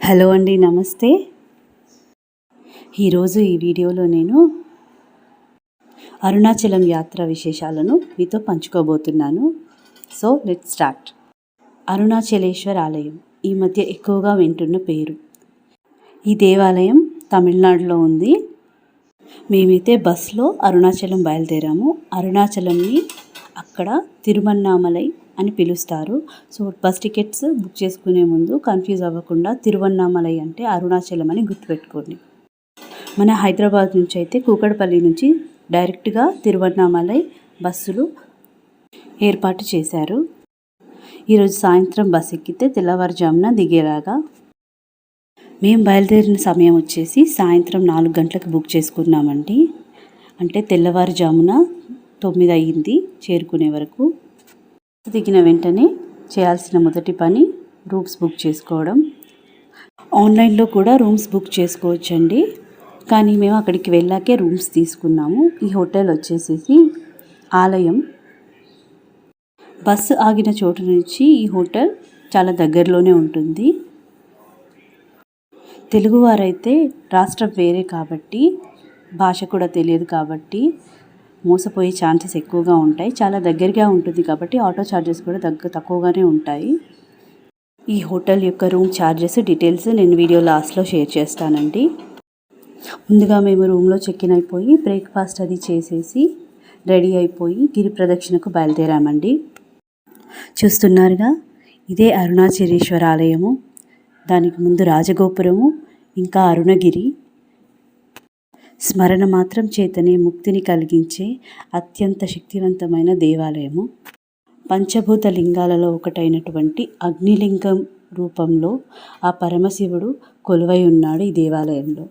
Hello అండి నమస్తే. ఈరోజు ఈ వీడియోలో నేను అరుణాచలం యాత్ర విశేషాలను మీతో పంచుకోబోతున్నాను. So let start. అరుణాచలేశ్వర్ ఆలయం ఈ మధ్య ఎక్కువగా వింటున్న పేరు. ఈ దేవాలయం తమిళనాడులో ఉంది. మేమైతే బస్లో అరుణాచలం బయలుదేరాము. అరుణాచలంని అక్కడ తిరుమన్నామలై అని పిలుస్తారు. సో బస్ టికెట్స్ బుక్ చేసుకునే ముందు కన్ఫ్యూజ్ అవ్వకుండా తిరువన్నామలై అంటే అరుణాచలం అని గుర్తుపెట్టుకోండి. మన హైదరాబాద్ నుంచి అయితే కూకడపల్లి నుంచి డైరెక్ట్గా తిరువన్నామలై బస్సులు ఏర్పాటు చేశారు. ఈరోజు సాయంత్రం బస్ ఎక్కితే తెల్లవారుజామున దిగేలాగా. మేము బయలుదేరిన సమయం వచ్చేసి సాయంత్రం నాలుగు గంటలకు బుక్ చేసుకున్నామండి. అంటే తెల్లవారుజామున తొమ్మిది అయ్యింది చేరుకునే వరకు. దిగిన వెంటనే చేయాల్సిన మొదటి పని రూమ్స్ బుక్ చేసుకోవడం. ఆన్లైన్లో కూడా రూమ్స్ బుక్ చేసుకోవచ్చండి. కానీ మేము అక్కడికి వెళ్ళాకే రూమ్స్ తీసుకున్నాము. ఈ హోటల్ వచ్చేసేసి ఆలయం. బస్సు ఆగిన చోటు నుంచి ఈ హోటల్ చాలా దగ్గరలోనే ఉంటుంది. తెలుగువారైతే రాష్ట్రం వేరే కాబట్టి భాష కూడా తెలియదు కాబట్టి మోసపోయే ఛాన్సెస్ ఎక్కువగా ఉంటాయి. చాలా దగ్గరగా ఉంటుంది కాబట్టి ఆటో ఛార్జెస్ కూడా దగ్గర తక్కువగానే ఉంటాయి. ఈ హోటల్ యొక్క రూమ్ ఛార్జెస్ డీటెయిల్స్ నేను వీడియో లాస్ట్లో షేర్ చేస్తానండి. ముందుగా మేము రూమ్లో చెక్ ఇన్ అయిపోయి బ్రేక్ఫాస్ట్ అది చేసేసి రెడీ అయిపోయి గిరి ప్రదక్షిణకు బయలుదేరామండి. చూస్తున్నారుగా ఇదే అరుణాచలేశ్వర ఆలయము. దానికి ముందు రాజగోపురము ఇంకా అరుణగిరి. స్మరణ మాత్రం చేతనే ముక్తిని కలిగించే అత్యంత శక్తివంతమైన దేవాలయము. పంచభూత లింగాలలో ఒకటైనటువంటి అగ్నిలింగం రూపంలో ఆ పరమశివుడు కొలువై ఉన్నాడు ఈ దేవాలయంలో.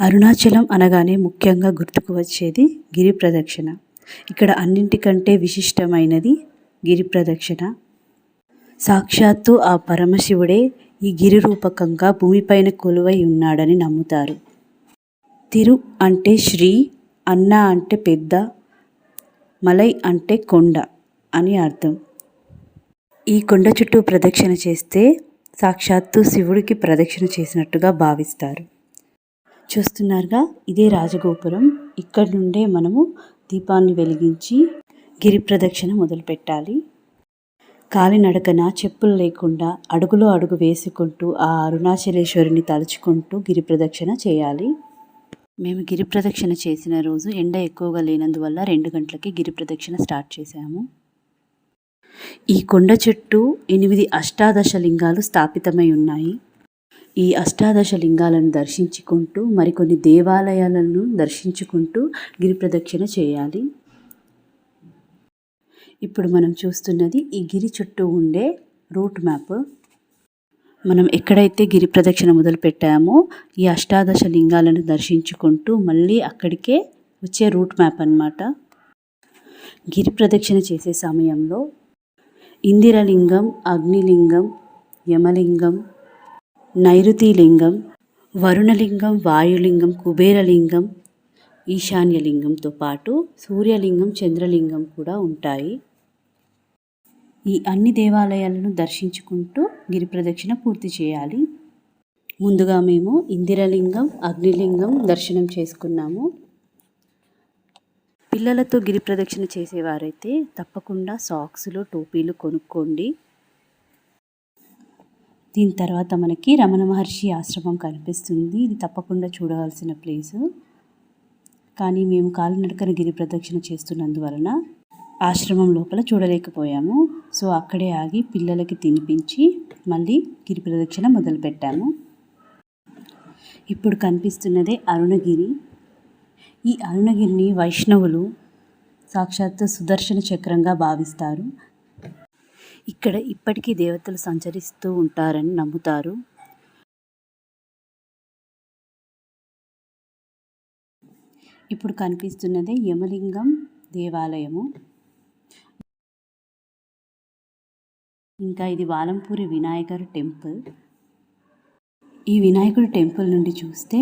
అరుణాచలం అనగానే ముఖ్యంగా గుర్తుకు వచ్చేది గిరి ప్రదక్షిణ. ఇక్కడ అన్నింటికంటే విశిష్టమైనది గిరి ప్రదక్షిణ. సాక్షాత్తు ఆ పరమశివుడే ఈ గిరి రూపకంగా భూమిపైన కొలువై ఉన్నాడని నమ్ముతారు. తిరు అంటే శ్రీ అన్న అంటే పెద్ద మలై అంటే కొండ అని అర్థం. ఈ కొండ చుట్టూ ప్రదక్షిణ చేస్తే సాక్షాత్తు శివుడికి ప్రదక్షిణ చేసినట్టుగా భావిస్తారు. చూస్తున్నారుగా ఇదే రాజగోపురం. ఇక్కడి నుండే మనము దీపాన్ని వెలిగించి గిరి ప్రదక్షిణ మొదలుపెట్టాలి. కాలినడకన చెప్పులు లేకుండా అడుగులో అడుగు వేసుకుంటూ ఆ అరుణాచలేశ్వరిని తలుచుకుంటూ గిరి ప్రదక్షిణ చేయాలి. మేము గిరి ప్రదక్షిణ చేసిన రోజు ఎండ ఎక్కువగా లేనందువల్ల రెండు గంటలకి గిరి ప్రదక్షిణ స్టార్ట్ చేశాము. ఈ కొండ చుట్టూ ఎనిమిది అష్టాదశ లింగాలు స్థాపితమై ఉన్నాయి. ఈ అష్టాదశ లింగాలను దర్శించుకుంటూ మరికొన్ని దేవాలయాలను దర్శించుకుంటూ గిరి ప్రదక్షిణ చేయాలి. ఇప్పుడు మనం చూస్తున్నది ఈ గిరి చుట్టూ ఉండే రూట్ మ్యాప్. మనం ఎక్కడైతే గిరి ప్రదక్షిణ మొదలు పెట్టామో ఈ అష్టాదశ లింగాలను దర్శించుకుంటూ మళ్ళీ అక్కడికే వచ్చే రూట్ మ్యాప్ అనమాట గిరి ప్రదక్షిణ చేసే సమయంలో ఇందిరలింగం అగ్నిలింగం యమలింగం నైరుతిలింగం వరుణలింగం వాయులింగం కుబేరలింగం ఈశాన్యలింగంతో పాటు సూర్యలింగం చంద్రలింగం కూడా ఉంటాయి. ఈ అన్ని దేవాలయాలను దర్శించుకుంటూ గిరి ప్రదక్షిణ పూర్తి చేయాలి. ముందుగా మేము ఇందిరలింగం అగ్నిలింగం దర్శనం చేసుకున్నాము. పిల్లలతో గిరి ప్రదక్షిణ చేసేవారైతే తప్పకుండా సాక్స్లు టోపీలు కొనుక్కోండి. దీని తర్వాత మనకి రమణ మహర్షి ఆశ్రమం కనిపిస్తుంది. ఇది తప్పకుండా చూడవలసిన ప్లేసు. కానీ మేము కాలినడకన గిరి ప్రదక్షిణ చేస్తున్నందువలన ఆశ్రమం లోపల చూడలేకపోయాము. సో అక్కడే ఆగి పిల్లలకి తినిపించి మళ్ళీ గిరి ప్రదక్షిణ మొదలుపెట్టాము. ఇప్పుడు కనిపిస్తున్నదే అరుణగిరి. ఈ అరుణగిరిని వైష్ణవులు సాక్షాత్తు సుదర్శన చక్రంగా భావిస్తారు. ఇక్కడ ఇప్పటికీ దేవతలు సంచరిస్తూ ఉంటారని నమ్ముతారు. ఇప్పుడు కనిపిస్తున్నదే యమలింగం దేవాలయము. ఇంకా ఇది వాలంపూరి వినాయకర్ టెంపుల్. ఈ వినాయకుడి టెంపుల్ నుండి చూస్తే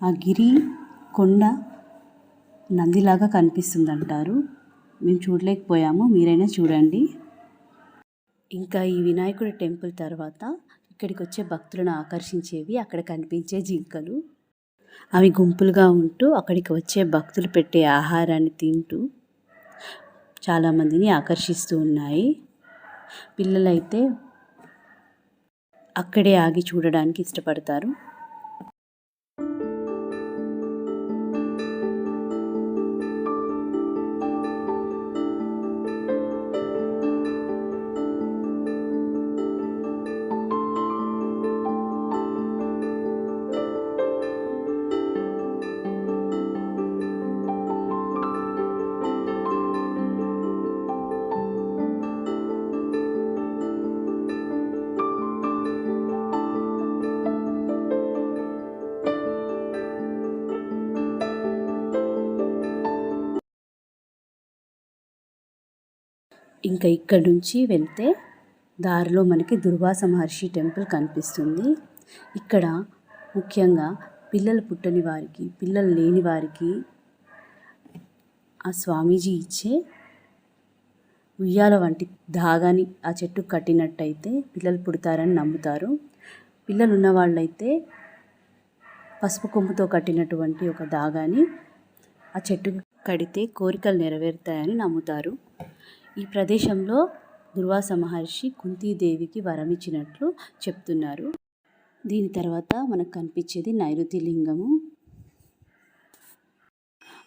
ఆ గిరి కొండ నందిలాగా కనిపిస్తుంది అంటారు మేము చూడలేకపోయాము మీరైనా చూడండి. ఇంకా ఈ వినాయకుడి టెంపుల్ తర్వాత ఇక్కడికి వచ్చే భక్తులను ఆకర్షించేవి అక్కడ కనిపించే జింకలు. అవి గుంపులుగా ఉంటూ అక్కడికి వచ్చే భక్తులు పెట్టే ఆహారాన్ని తింటూ చాలామందిని ఆకర్షిస్తూ ఉన్నాయి. పిల్లలైతే అక్కడే ఆగి చూడడానికి ఇష్టపడతారు. ఇంకా ఇక్కడ నుంచి వెళ్తే దారిలో మనకి దుర్వాస మహర్షి టెంపుల్ కనిపిస్తుంది. ఇక్కడ ముఖ్యంగా పిల్లలు పుట్టని వారికి పిల్లలు లేని వారికి ఆ స్వామీజీ ఇచ్చే ఉయ్యాల వంటి ధాగాని ఆ చెట్టుకు కట్టినట్టయితే పిల్లలు పుడతారని నమ్ముతారు. పిల్లలు ఉన్న వాళ్ళైతే పసుపు కొమ్ముతో కట్టినటువంటి ఒక దాగాని ఆ చెట్టుకు కడితే కోరికలు నెరవేరుతాయని నమ్ముతారు. ఈ ప్రదేశంలో దుర్వాస మహర్షి కుంతీదేవికి వరమిచ్చినట్లు చెప్తున్నారు. దీని తర్వాత మనకు కనిపించేది నైరుతి లింగము.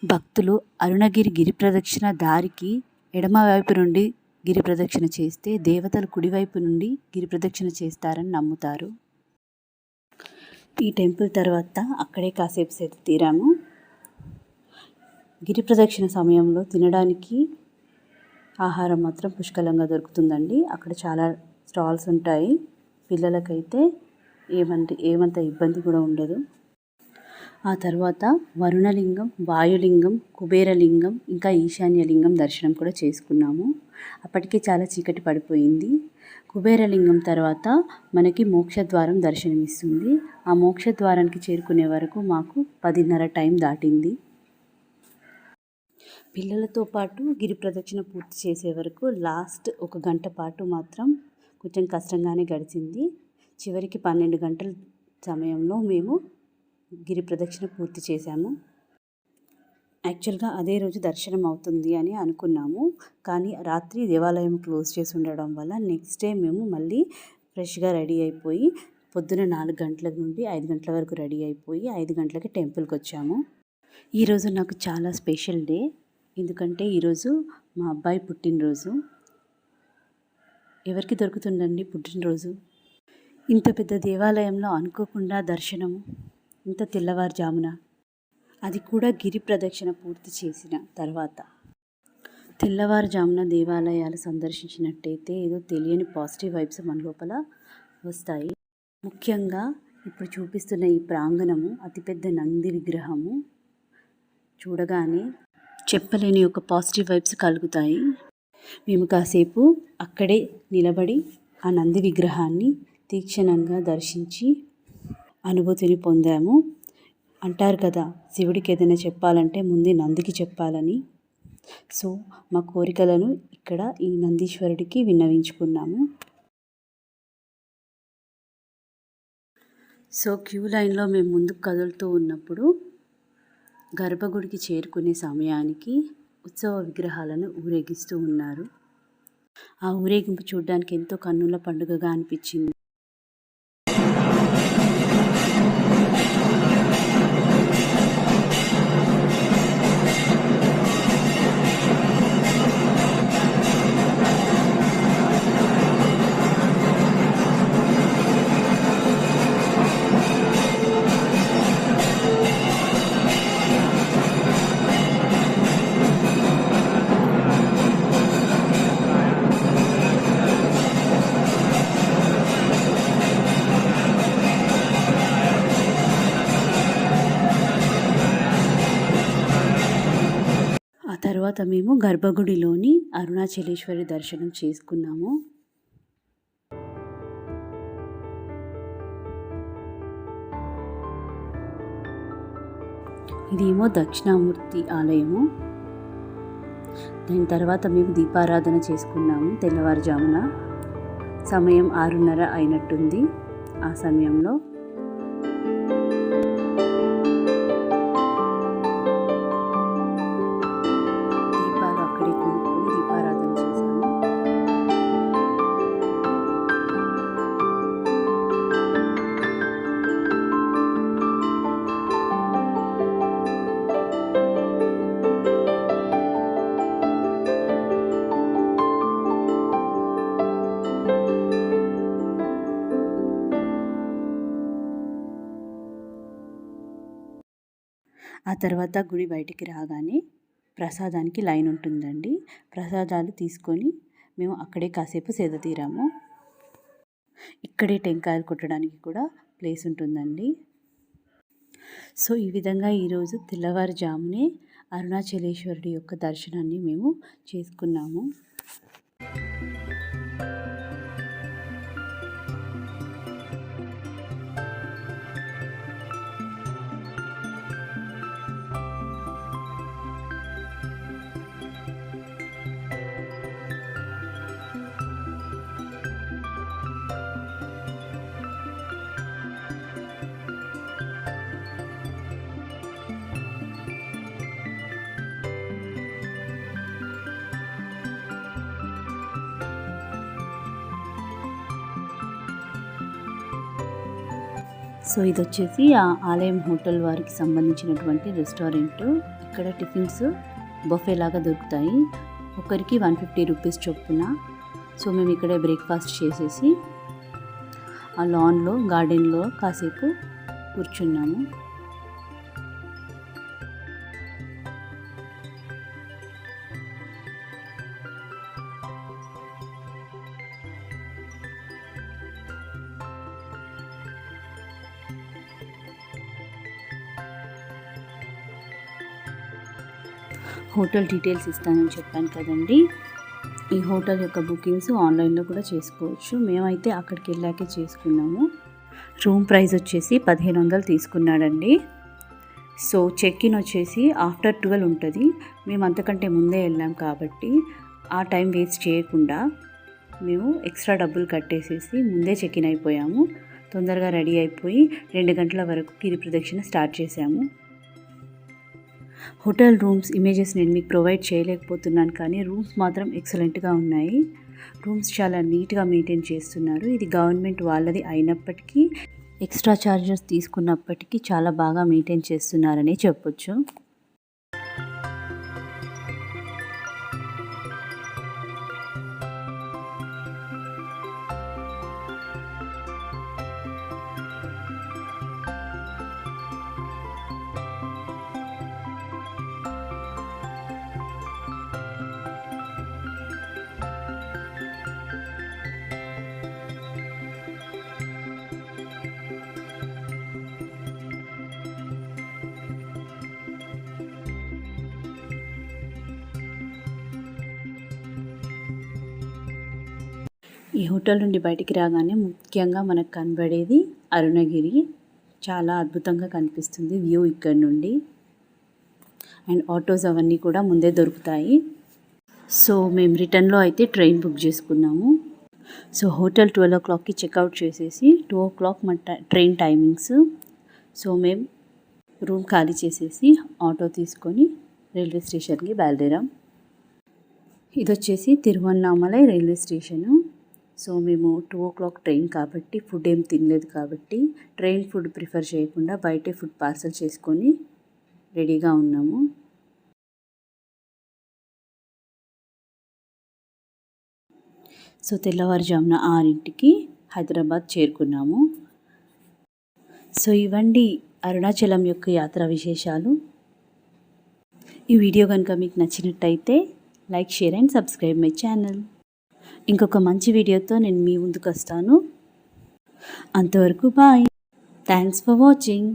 భక్తులు అరుణగిరి గిరి ప్రదక్షిణ దారికి ఎడమవైపు నుండి గిరి ప్రదక్షిణ చేస్తే దేవతలు కుడివైపు నుండి గిరి ప్రదక్షిణ చేస్తారని నమ్ముతారు. ఈ టెంపుల్ తర్వాత అక్కడే కాసేపు సేపు తీరాము. గిరి ప్రదక్షిణ సమయంలో తినడానికి ఆహారం మాత్రం పుష్కలంగా దొరుకుతుందండి. అక్కడ చాలా స్టాల్స్ ఉంటాయి. పిల్లలకైతే ఏమంటే ఏమంత ఇబ్బంది కూడా ఉండదు. ఆ తర్వాత వరుణలింగం వాయులింగం కుబేరలింగం ఇంకా ఈశాన్యలింగం దర్శనం కూడా చేసుకున్నాము. అప్పటికే చాలా చీకటి పడిపోయింది. కుబేరలింగం తర్వాత మనకి మోక్షద్వారం దర్శనమిస్తుంది. ఆ మోక్షద్వారానికి చేరుకునే వరకు మాకు పదిన్నర టైం దాటింది. పిల్లలతో పాటు గిరి ప్రదక్షిణ పూర్తి చేసే వరకు లాస్ట్ ఒక గంట పాటు మాత్రం కొంచెం కష్టంగానే గడిచింది. చివరికి పన్నెండు గంటల సమయంలో మేము గిరి ప్రదక్షిణ పూర్తి చేశాము. యాక్చువల్గా అదే రోజు దర్శనం అవుతుంది అని అనుకున్నాము. కానీ రాత్రి దేవాలయం క్లోజ్ చేసి ఉండడం వల్ల నెక్స్ట్ డే మేము మళ్ళీ ఫ్రెష్గా రెడీ అయిపోయి పొద్దున నాలుగు గంటల నుండి ఐదు గంటల వరకు రెడీ అయిపోయి ఐదు గంటలకి టెంపుల్కి వచ్చాము. ఈరోజు నాకు చాలా స్పెషల్ డే. ఎందుకంటే ఈరోజు మా అబ్బాయి పుట్టినరోజు. ఎవరికి దొరుకుతుందండి పుట్టినరోజు? ఇంత పెద్ద దేవాలయంలో అనుకోకుండా దర్శనము. ఇంత తెల్లవారుజామున. అది కూడా గిరి ప్రదక్షిణ పూర్తి చేసిన తర్వాత. తెల్లవారుజామున దేవాలయాలు సందర్శించినట్టయితే ఏదో తెలియని పాజిటివ్ వైబ్స్ మన లోపల వస్తాయి. ముఖ్యంగా ఇప్పుడు చూపిస్తున్న ఈ ప్రాంగణము అతిపెద్ద నంది విగ్రహము. చూడగానే చెప్పలేని ఒక పాజిటివ్ వైబ్స్ కలుగుతాయి. మేము కాసేపు అక్కడే నిలబడి ఆ నంది విగ్రహాన్ని తీక్షణంగా దర్శించి అనుభూతిని పొందాము. అంటారు కదా శివుడికి ఏదైనా చెప్పాలంటే ముందు నందికి చెప్పాలని. సో మా కోరికలను ఇక్కడ ఈ నందీశ్వరుడికి విన్నవించుకున్నాము. సో క్యూ లైన్లో మేము ముందుకు కదులుతూ ఉన్నప్పుడు గర్భగుడికి చేరుకునే సమయానికి ఉత్సవ విగ్రహాలను ఊరేగిస్తూ ఉన్నారు. ఆ ఊరేగింపు చూడడానికి ఎంతో కన్నుల పండుగగా అనిపించింది. తర్వాత మేము గర్భగుడిలోని అరుణాచలేశ్వరి దర్శనం చేసుకున్నాము. ఇదేమో దక్షిణామూర్తి ఆలయము. దాని తర్వాత మేము దీపారాధన చేసుకున్నాము తెల్లవారుజామున. సమయం ఆరున్నర అయినట్టుంది ఆ సమయంలో. ఆ తర్వాత గుడి బయటికి రాగానే ప్రసాదానికి లైన్ ఉంటుందండి. ప్రసాదాలు తీసుకొని మేము అక్కడే కాసేపు సేద తీరాము. ఇక్కడే టెంకాయలు కొట్టడానికి కూడా ప్లేస్ ఉంటుందండి. సో ఈ విధంగా ఈరోజు తెల్లవారుజామునే అరుణాచలేశ్వరుడి యొక్క దర్శనాన్ని మేము చేసుకున్నాము. సో ఇది వచ్చేసి ఆ ఆలయం హోటల్ వారికి సంబంధించినటువంటి రెస్టారెంట్. ఇక్కడ టిఫిన్స్ బఫే లాగా దొరుకుతాయి. ఒకరికి వన్ ఫిఫ్టీ రూపీస్ చొప్పున. సో మేము ఇక్కడే బ్రేక్ఫాస్ట్ చేసేసి ఆ లాన్లో గార్డెన్లో కాసేపు కూర్చున్నాము. హోటల్ డీటెయిల్స్ ఇస్తానని చెప్పాను కదండి. ఈ హోటల్ యొక్క బుకింగ్స్ ఆన్లైన్లో కూడా చేసుకోవచ్చు. మేమైతే అక్కడికి వెళ్ళాకే చేసుకున్నాము. రూమ్ ప్రైస్ వచ్చేసి పదిహేను వందలు తీసుకున్నాడండి. సో చెక్ ఇన్ వచ్చేసి ఆఫ్టర్ ట్వెల్వ్ ఉంటుంది. మేము అంతకంటే ముందే వెళ్ళాం కాబట్టి ఆ టైం వేస్ట్ చేయకుండా మేము ఎక్స్ట్రా డబ్బులు కట్టేసేసి ముందే చెక్ ఇన్ అయిపోయాము. తొందరగా రెడీ అయిపోయి రెండు గంటల వరకు గిరి ప్రదక్షిణ స్టార్ట్ చేశాము. హోటల్ రూమ్స్ ఇమేజెస్ నేను మీకు ప్రొవైడ్ చేయలేకపోతున్నాను కానీ రూమ్స్ మాత్రం ఎక్సలెంట్గా ఉన్నాయి. రూమ్స్ చాలా నీట్గా మెయింటైన్ చేస్తున్నారు. ఇది గవర్నమెంట్ వాళ్ళది అయినప్పటికీ ఎక్స్ట్రా ఛార్జెస్ తీసుకున్నప్పటికీ చాలా బాగా మెయింటైన్ చేస్తున్నారని చెప్పొచ్చు. ఈ హోటల్ నుండి బయటికి రాగానే ముఖ్యంగా మనకు కనబడేది అరుణగిరి. చాలా అద్భుతంగా కనిపిస్తుంది వ్యూ ఇక్కడ నుండి. అండ్ ఆటోస్ అవన్నీ కూడా ముందే దొరుకుతాయి. సో మేము రిటర్న్లో అయితే ట్రైన్ బుక్ చేసుకున్నాము. సో హోటల్ ట్వెల్వ్ ఓ క్లాక్కి చెక్అవుట్ చేసేసి టూ ఓ క్లాక్ మా ట్రైన్ టైమింగ్స్. సో మేము రూమ్ ఖాళీ చేసేసి ఆటో తీసుకొని రైల్వే స్టేషన్కి బయలుదేరాం. ఇది వచ్చేసి తిరువన్నామలై రైల్వే స్టేషను. సో మేము టూ ఓ క్లాక్ ట్రైన్ కాబట్టి ఫుడ్ ఏం తినలేదు కాబట్టి ట్రైన్ ఫుడ్ ప్రిఫర్ చేయకుండా బయటే ఫుడ్ పార్సల్ చేసుకొని రెడీగా ఉన్నాము. సో తెల్లవారుజామున ఆరింటికి హైదరాబాద్ చేరుకున్నాము. సో ఇవండి అరుణాచలం యొక్క యాత్ర విశేషాలు. ఈ వీడియో కనుక మీకు నచ్చినట్టయితే like share and subscribe my channel. ఇంకొక మంచి వీడియోతో నేను మీ ముందుకు వస్తాను అంతవరకు బాయ్. Thanks for watching